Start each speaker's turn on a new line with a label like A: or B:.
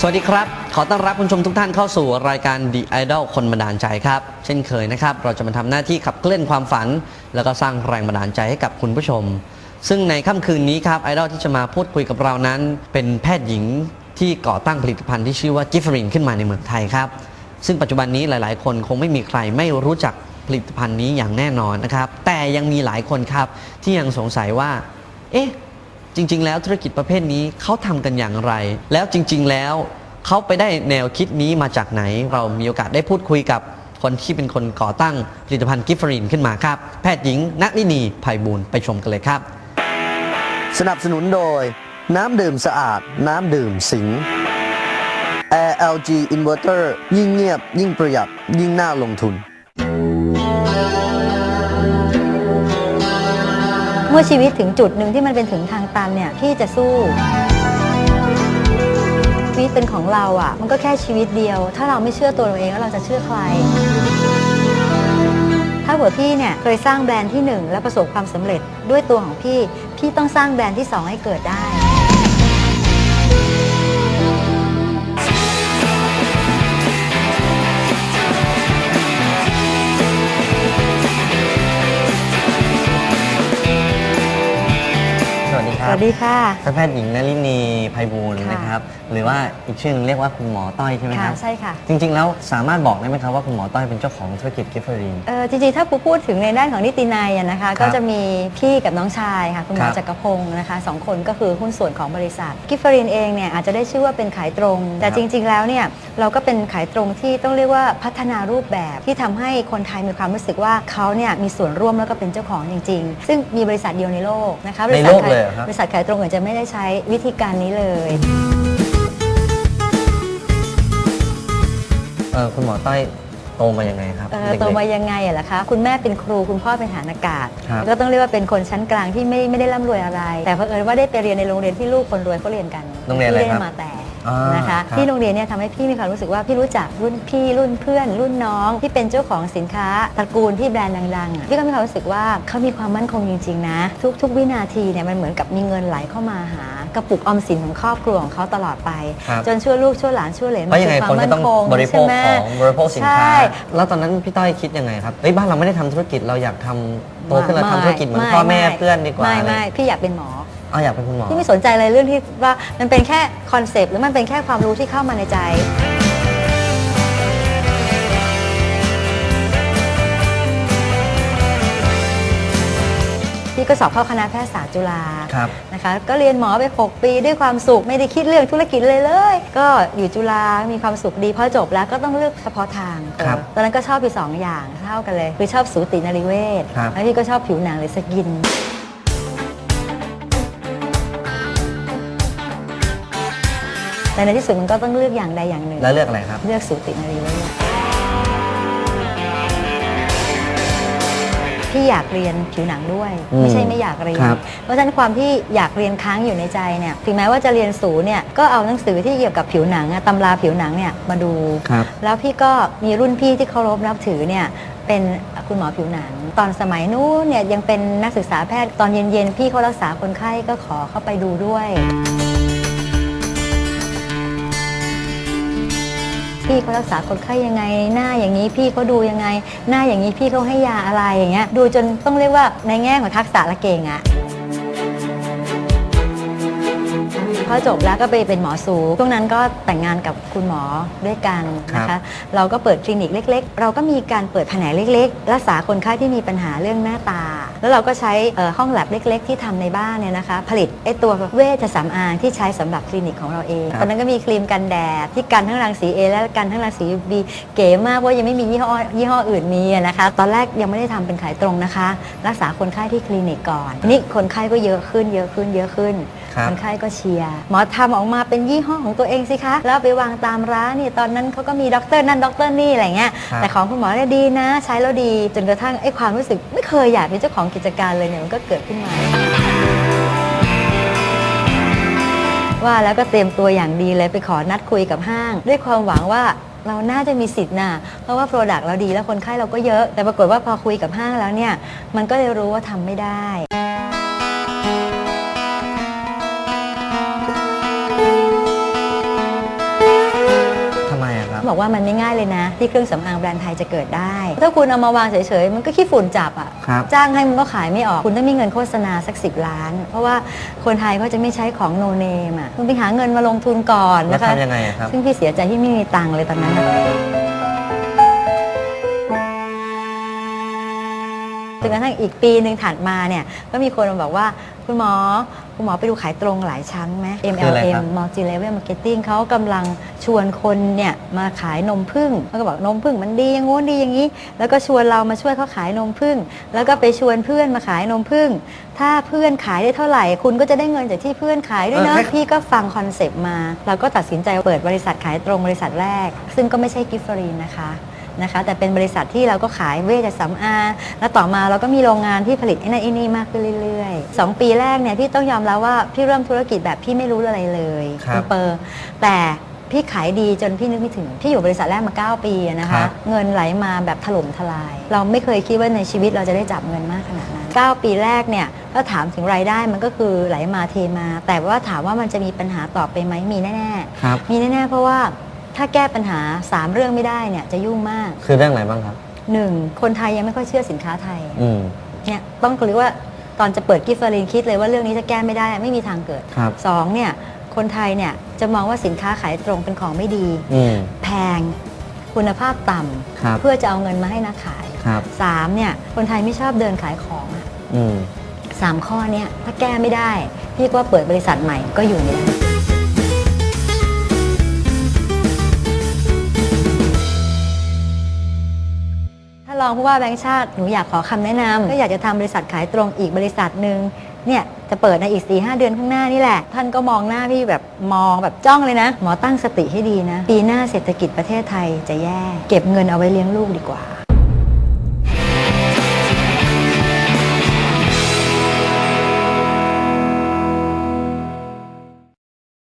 A: สวัสดีครับ ขอต้อนรับคุณผู้ชมทุกท่านเข้าสู่รายการ The Idol คนบันดาลใจครับ เช่นเคยนะครับ เราจะมาทำหน้าที่ขับเคลื่อนความฝัน แล้วก็สร้างแรงบันดาลใจให้กับคุณผู้ชม ซึ่งในค่ำคืนนี้ครับไอดอลที่จะมาพูดคุยกับเรานั้น เป็นแพทย์หญิงที่ก่อตั้งผลิตภัณฑ์ที่ชื่อว่ากิฟฟรินขึ้นมาในเมืองไทยครับ ซึ่งปัจจุบันนี้หลาย ๆ คนคงไม่มีใครไม่รู้จักผลิตภัณฑ์นี้อย่างแน่นอนนะครับ แต่ยังมีหลายคนครับที่ยังสงสัยว่า เอ๊ะ จริง ๆ แล้วธุรกิจประเภทนี้เขาทำกันอย่างไร แล้วจริง ๆ แล้วเขาไปได้แนวคิดนี้มาจากไหน เรามีโอกาสได้พูดคุยกับคนที่เป็นคนก่อตั้งผลิตภัณฑ์กิฟฟรินขึ้นมาครับ แพทย์หญิงนักลินีภัยบูลไปชมกันเลยครับ
B: สนับสนุนโดย น้ำดื่มสะอาด น้ำดื่มสิง Air LG Inverter ยิ่งเงียบ ยิ่งประหยัดยิ่งน่าลงทุน
C: มื่อชีวิตถึงจุดหนึ่งที่มันเป็นถึงทางตันเนี่ยพี่จะสู้ชีวิตเป็นของเราอะ มันก็แค่ชีวิตเดียว ถ้าเราไม่เชื่อตัวเราเองแล้วเราจะเชื่อใคร ถ้าเผื่อพี่เนี่ยเคยสร้างแบรนด์ที่หนึ่งแล้วประสบความสำเร็จด้วยตัวของพี่ พี่ต้องสร้างแบรนด์ที่สองให้เกิดได้
A: สวัสดีค
C: ส
A: รับ
C: วัสดีค่ะ
A: ท่านแพทย์หญิงนลินีภัยบูลย์
C: ค่ะ
A: นะครับ หรือว่าอีกชื่อนึงเรียกว่าคุณหมอต้อยใช่ไหมค
C: ค่ะ
A: รับ
C: ใช่ค่ะ
A: จริง ๆ แล้วสามารถบอกได้ไหมครับว่าคุณหมอต้อยเป็นเจ้าของธุรกิจกิฟฟริน
C: เออจริงๆ ถ้าปูพูดถึงในด้านของนิตินัยอะนะคะ ก็จะมีพี่กับน้องชายค่ะ คุณหมอ
A: ครับ
C: จักรพงศ์นะคะสองคนก็คือหุ้นส่วนของบริษัท กิฟฟรินเองเนี่ยอาจจะได้ชื่อว่าเป็นขายตรง แต่
A: ครับ
C: จริง ๆ แล้วเนี่ยเราก็เป็นขายตรงที่ต้องเรียกว่าพัฒนารูปแบบที่ทำให้คนไทยมีความรู้สึกว่าเขาเนี่ยมีส่วนร่วมแล้วก็เป็นเจ้าของจริง ๆ ซึ่งมีบริษัทเดียวในโลกนะคะบริษัท
A: ในโลก
C: ขา
A: เลยเหรอครับ
C: บริษัทขายตรงอื่นจะไม่ได้ใช้วิธีการนี้เลย
A: เออคุณหมอต้อยโตมายังไงครับ
C: เอ่อ
A: เด็กๆ
C: โตมายังไงอะล่ะคะคุณแม่เป็นครูคุณพ่อเป็นทหารอากาศ
A: ครับ
C: ก็ต้องเรียกว่าเป็นคนชั้นกลางที่ไม่ไม่ได้ร่ำรวยอะไร แต่เผอิญว่าได้ไปเรียนในโรงเรียนที่ลูกคนรวยเขาเรียนกัน
A: โรงเรียนอะไร
C: ที่
A: ครับ
C: ได้มาแต่
A: อ่าน
C: นะคะ
A: ครับ
C: ที่โรงเรียนเนี่ยทำให้พี่มีความรู้สึกว่าพี่รู้จักรุ่นพี่รุ่นเพื่อน รุ่นน้องที่เป็นเจ้าของสินค้าตระกูลที่แบรนด์ดังๆอะพี่ก็มีความรู้สึกว่าเขามีความมั่นคงจริงๆนะ ทุกทุกวินาทีเนี่ยมันเหมือนกับมีเงินไหลเข้ามาหากระปุกออมสินของครอบครัวของเขาตลอดไป
A: ครับ
C: จนช่วยลูกช่วยหลานช่วยเหลน
A: เพราะยังไง
C: สู่
A: คน
C: วาม
A: ก็ต้อง
C: มั่
A: บริโภค
C: ใช่ไหม
A: ของบริโภคสินค้า
C: ใช่
A: แล้วตอนนั้นพี่ต้อยคิดยังไงครับเอ้ยบ้านเราไม่ได้ทำธุรกิจเราอยากทำโตขึ้นเรา
C: ไม่
A: ทำธุรกิจเหมือน
C: ไพ่
A: อแม่
C: ไเพื่
A: อนดีกว่า
C: ไม่
A: อะไร
C: ไม่พี่อยากเป็นหมอ
A: อ๋ออยากเป็นคุณหมอ
C: พี่ไม่สนใจอะไรเรื่องที่ว่ามันเป็นแค่คอนเซปต์หรือมันเป็นแค่ความรู้ที่เข้ามาในใจ พี่ก็สอบเข้าคณะแพทยศาสตร์จุฬา
A: ครับ
C: นะคะก็เรียนหมอไป 6 ปีด้วยความสุขไม่ได้คิดเรื่องธุรกิจเลยเลย ก็อยู่จุฬามีความสุขดีพอจบแล้วก็ต้องเลือกเฉพาะทาง
A: ครับ
C: ตอนนั้นก็ชอบอยู่สองอย่างเท่ากันเลยคือชอบสูตินรีเวช
A: ครับ
C: แล้วพี่ก็ชอบผิวหนังหรือสกิน แต่ในที่สุดมันก็ต้องเลือกอย่างใดอย่างหนึ่ง
A: แล้วเลือกอะไรครับ
C: เลือกสูตินรีเวชพี่อยากเรียนผิวหนังด้วย
A: อืม
C: ไม่ใช่ไม่อยากเรียน
A: ครับ
C: เพราะฉะนั้นความที่อยากเรียนค้างอยู่ในใจเนี่ยถึงแม้ว่าจะเรียนสูเนี่ยก็เอาหนังสือที่เกี่ยวกับผิวหนังอะตำราผิวหนังเนี่ยมาดู
A: ครับ
C: แล้วพี่ก็มีรุ่นพี่ที่เคารพนับถือเนี่ยเป็นคุณหมอผิวหนัง ตอนสมัยนู้นเนี่ยยังเป็นนักศึกษาแพทย์ตอนเย็นๆพี่เขารักษาคนไข้ก็ขอเข้าไปดูด้วย พี่เขารักษาคนไข้ยังไง หน้าอย่างนี้พี่เขาดูยังไง หน้าอย่างนี้พี่เขาให้ยาอะไรอย่างเงี้ยดูจนต้องเรียกว่าในแง่ของทักษะละเก่งอะ พอจบแล้วก็ไปเป็นหมอสูช่วงนั้นก็แต่งงานกับคุณหมอด้วยกันนะ
A: ครั
C: คะ
A: บ
C: เราก็เปิดคลินิกเล็ก ๆ เราก็มีการเปิดแผนกเล็ก ๆ รักษาคนไข้ที่มีปัญหาเรื่องหน้าตา แล้วเราก็ใช้เอ่อห้องแลบเล็ก ๆ ที่ทำในบ้านเนี่ยนะคะ ผลิตไอตัวเวชสำอางที่ใช้สำหรับคลินิกของเราเอง
A: ครับ
C: ตอนนั้นก็มีครีมกันแดดที่กันทั้งรังสี A และกันทั้งรังสี B เก๋มากเพราะยังไม่มียี่ห้อยี่ห้ออื่นมีอะนะคะ ตอนแรกยังไม่ได้ทำเป็นขายตรงนะคะ รักษาคนไข้ที่คลินิกก่อนทีนี่คนไข้ก็เยอะขึ้นเยอะขึ้นเยอะขึ้น
A: ครับครับ
C: คนไข้ก็เชียร์หมอทำออกมาเป็นยี่ห้อของตัวเองสิคะ แล้วเอาไปวางตามร้านนี่ตอนนั้นเขาก็มีด็อกเตอร์นั่นด็อกเตอร์นี่อะไรเงี้ย
A: ครับ
C: แต่ของคุณหมอเนี่ยดีนะ ใช้แล้วดีจนกระทั่งไอ้ความรู้สึก ไม่เคยอยากเป็นเจ้าของกิจการเลยเนี่ยมันก็เกิดขึ้นมาว่าแล้วก็เตรียมตัวอย่างดีเลยไปขอนัดคุยกับห้าง ด้วยความหวังว่าเราน่าจะมีสิทธิ์นะเพราะว่าโปรดักต์เราดีแล้วคนไข้เราก็เยอะ แต่ปรากฏว่าพอคุยกับห้างแล้วเนี่ย มันก็เลยรู้ว่าทำไม่ได้
A: บ
C: บอกว่ามันไม่ง่ายเลยนะ ที่เครื่องสำอางแบรนด์ไทยจะเกิดได้ ถ้าคุณเอามาวางเฉยๆ มันก็ขี้ฝุ่นจับอะ
A: ครับ
C: จ้างให้มันก็ขายไม่ออก คุณต้องมีเงินโฆษณาสักสิบล้าน เพราะว่าคนไทยเขาจะไม่ใช้ของโนเนมอะคุณไปหาเงินมาลงทุนก่อน
A: แล้ว
C: นะคะ
A: ทำยังไงอะครับ
C: ซึ่งพี่เสียใจที่ไม่มีตังค์เลยตอนนั้นนะ จนกระทั่งอีกปีหนึ่งถัดมาเนี่ยก็มีคนมาบอกว่าคุณหมอคุณหมอไปดูขายตรงหลายชั้นไหม
A: คืออะไรครั
C: MLM
A: บ
C: Multi Level Marketing เขากำลังชวนคนเนี่ยมาขายนมผึ้งเขาก็บอกนมผึ้งมันดีอย่างงู้นดีอย่างนี้ แล้วก็ชวนเรามาช่วยเขาขายนมผึ้งแล้วก็ไปชวนเพื่อนมาขายนมผึ้งถ้าเพื่อนขายได้เท่าไหร่ คุณก็จะได้เงินจากที่เพื่อนขายด้วยเนาะ
A: เออให้
C: พี่ก็ฟังคอนเซปต์มา เราก็ตัดสินใจเปิดบริษัทขายตรงบริษัทแรก ซึ่งก็ไม่ใช่กิฟฟรีนนะคะ นะคะแต่เป็นบริษัทที่เราก็ขายเวชสำอางแล้วต่อมาเราก็มีโรงงานที่ผลิตไอ้นั่นไอ้นี่มากขึ้นเรื่อยๆสองปีแรกเนี่ยพี่ต้องยอมรับว่าพี่เริ่มธุรกิจแบบพี่ไม่รู้อะไรเลย
A: ครับ
C: ณเปอร์แต่พี่ขายดีจนพี่นึกไม่ถึง พี่อยู่บริษัทแรกมา 9 ปีอะนะ
A: ครั
C: คะ
A: บ
C: เงินไหลมาแบบถล่มทลาย เราไม่เคยคิดว่าในชีวิตเราจะได้จับเงินมากขนาดนั้น 9 ปีแรกเนี่ยถ้าถามถึงรายได้มันก็คือไหลมาเทมา แต่ว่าถามว่ามันจะมีปัญหาต่อไปไหมมีแน่
A: ครับ
C: ๆมีแน่ ๆ เพราะว่า ถ้าแก้ปัญหา 3 เรื่องไม่ได้เนี่ยจะยุ่งมาก
A: คือเรื่องอะไรบ้างครับ
C: 1. คนไทยยังไม่ค่อยเชื่อสินค้าไทย
A: อืม
C: เนี่ยต้องเรียกว่าตอนจะเปิดกิฟต์เฟอรีนคิดเลยว่าเรื่องนี้จะแก้ไม่ได้ไม่มีทางเกิด
A: ครับ
C: สองเนี่ยคนไทยเนี่ยจะมองว่าสินค้าขายตรงเป็นของไม่ดี
A: อืม
C: แพงคุณภาพต่
A: ครับำ
C: เพื่อจะเอาเงินมาให้นักขาย
A: ครับ
C: สามเนี่ยคนไทยไม่ชอบเดินขายของอะ
A: อืม
C: สามข้อเนี่ยถ้าแก้ไม่ได้พี่ก็ว่าเปิดบริษัทใหม่ก็อยู่ไม่ได้ องผู้ว่าแบงค์ชาติหนูอยากขอคำแนะนำก็อยากจะทำบริษัทขายตรงอีกบริษัทหนึ่งเนี่ยจะเปิดในอีก4ีหเดือนข้างหน้านี่แหละ ท่านก็มองหน้าพี่แบบมองแบบจ้องเลยนะ หมอตั้งสติให้ดีนะ ปีหน้าเศรษฐกิจประเทศไทยจะแย่ เก็บเงินเอาไว้เลี้ยงลูกดีกว่า